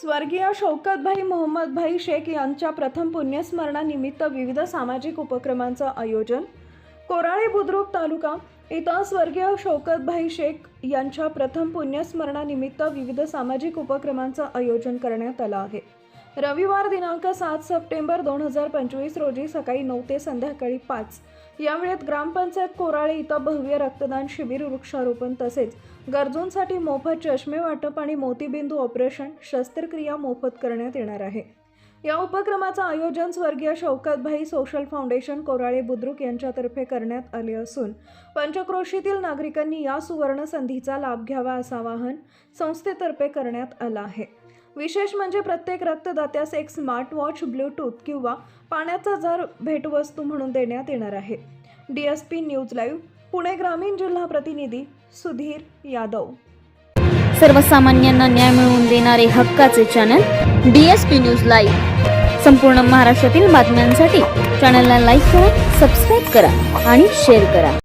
स्वर्गीय शौकतभाई मोहम्मदभाई शेख यांच्या प्रथम पुण्यस्मरणानिमित्त विविध सामाजिक उपक्रमांचं आयोजन. कोराळे बुद्रुक तालुका इथं स्वर्गीय शौकतभाई शेख यांच्या प्रथम पुण्यस्मरणानिमित्त विविध सामाजिक उपक्रमांचं आयोजन करण्यात आलं आहे. रविवार दिनांक सात सप्टेंबर दोन हजार पंचवीस रोजी सकाळी नऊ ते संध्याकाळी पाच. या वेळेत ग्रामपंचायत कोराळे इथं भव्य रक्तदान शिबिर वृक्षारोपण तसेच गरजूंसाठी मोफत चष्मे वाटप आणि मोतीबिंदू ऑपरेशन शस्त्रक्रिया मोफत करण्यात येणार आहे. या उपक्रमाचं आयोजन स्वर्गीय शौकतभाई सोशल फाउंडेशन कोराळे बुद्रुक यांच्यातर्फे करण्यात आले असून पंचक्रोशीतील नागरिकांनी या सुवर्ण संधीचा लाभ घ्यावा असं आवाहन संस्थेतर्फे करण्यात आलं आहे. विशेष म्हणजे प्रत्येक रक्तदात्यास एक स्मार्टवॉच ब्ल्यूटूथ ब्लूटूथ किंवा पाण्याचा जर भेटवस्तू म्हणून देण्यात येणार आहे. D S P news live Pune ग्रामीण जिल्हा प्रतिनिधी सुधीर यादव. सर्वसामान्यांना न्याय मिळवून देणारे हक्काचे channel D S P news live संपूर्ण महाराष्ट्रातील बातम्यांसाठी चॅनलला लाईक करा सबस्क्राईब करा आणि शेअर करा.